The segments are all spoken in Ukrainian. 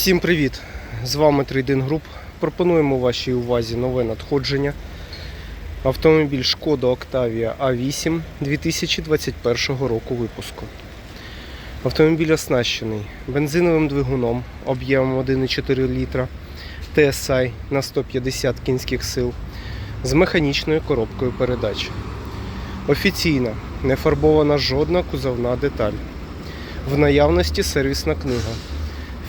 Всім привіт! З вами Трейдинг Груп. Пропонуємо вашій увазі нове надходження. Автомобіль Шкода Octavia A8 2021 року випуску. Автомобіль оснащений бензиновим двигуном об'ємом 1,4 літра TSI на 150 кінських сил з механічною коробкою передач. Офіційна, не фарбована жодна кузовна деталь. В наявності сервісна книга.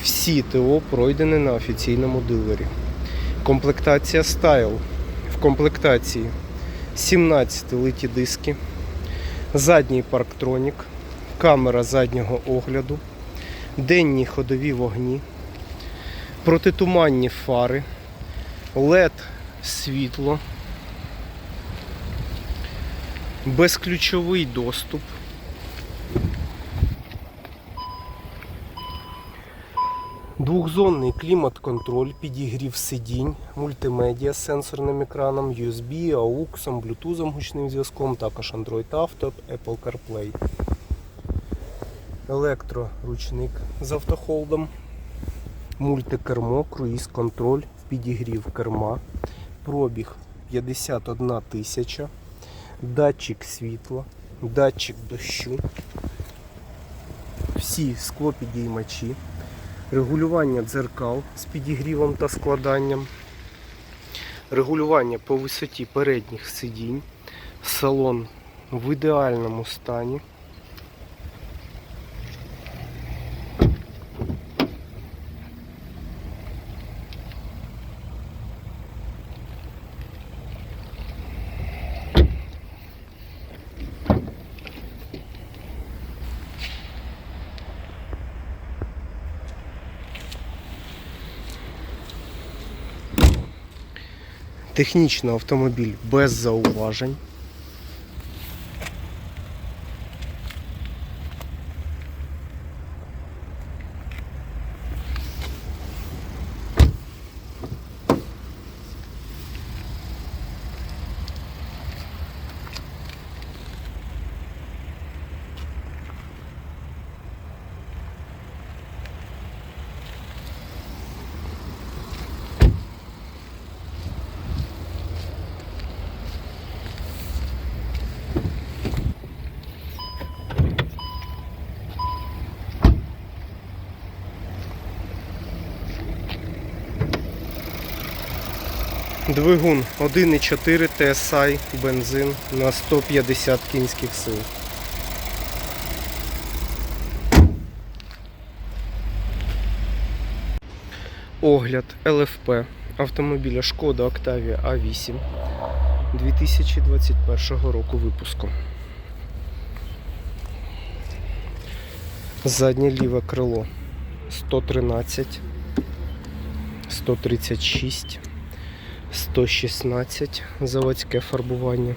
Всі ТО пройдені на офіційному дилері. Комплектація Style. В комплектації 17 литі диски, задній парктронік, камера заднього огляду, денні ходові вогні, протитуманні фари, LED світло, безключовий доступ. Двохзонний клімат-контроль, підігрів сидінь, мультимедіа з сенсорним екраном, USB, AUX, Bluetooth гучним зв'язком, також Android Auto, Apple CarPlay. Електроручник з автохолдом, мультикермо, круїз-контроль, підігрів керма, пробіг 51 тисяча, датчик світла, датчик дощу, всі склопідіймачі регулювання дзеркал з підігрівом та складанням, регулювання по висоті передніх сидінь, салон в ідеальному стані. Технічно автомобіль без зауважень. Двигун 1,4 TSI бензин на 150 кінських сил. Огляд ЛФП автомобіля Шкода Octavia A8 2021 року випуску. Заднє ліве крило 113, 136, 116 заводське фарбування.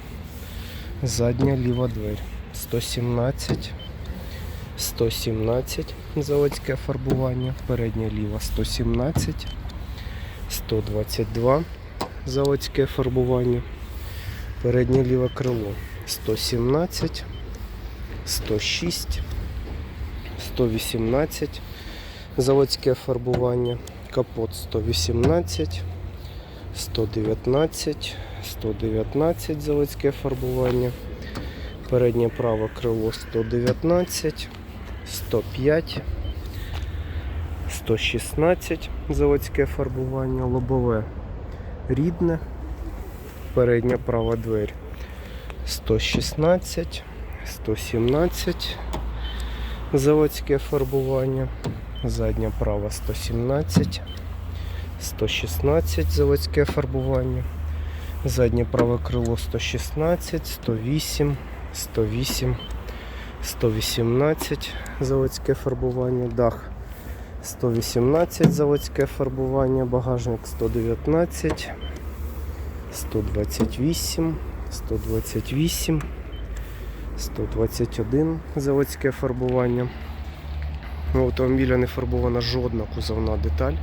Задня ліва двері 117, 117 заводське фарбування, передня ліва 117, 122 заводське фарбування, переднє ліве крило 117, 106, 118 заводське фарбування, капот 118, 119, 119 заводське фарбування, переднє праве крило 119, 105, 116 заводське фарбування, лобове рідне, передня права двері 116, 117 заводське фарбування, задня права 117, 116 заводське фарбування, заднє праве крило 116, 108, 108, 118 заводське фарбування, дах 118 заводське фарбування, багажник 119, 128, 128, 121 заводське фарбування. У автомобіля не фарбована жодна кузовна деталь.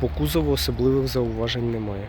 По кузову особливих зауважень немає.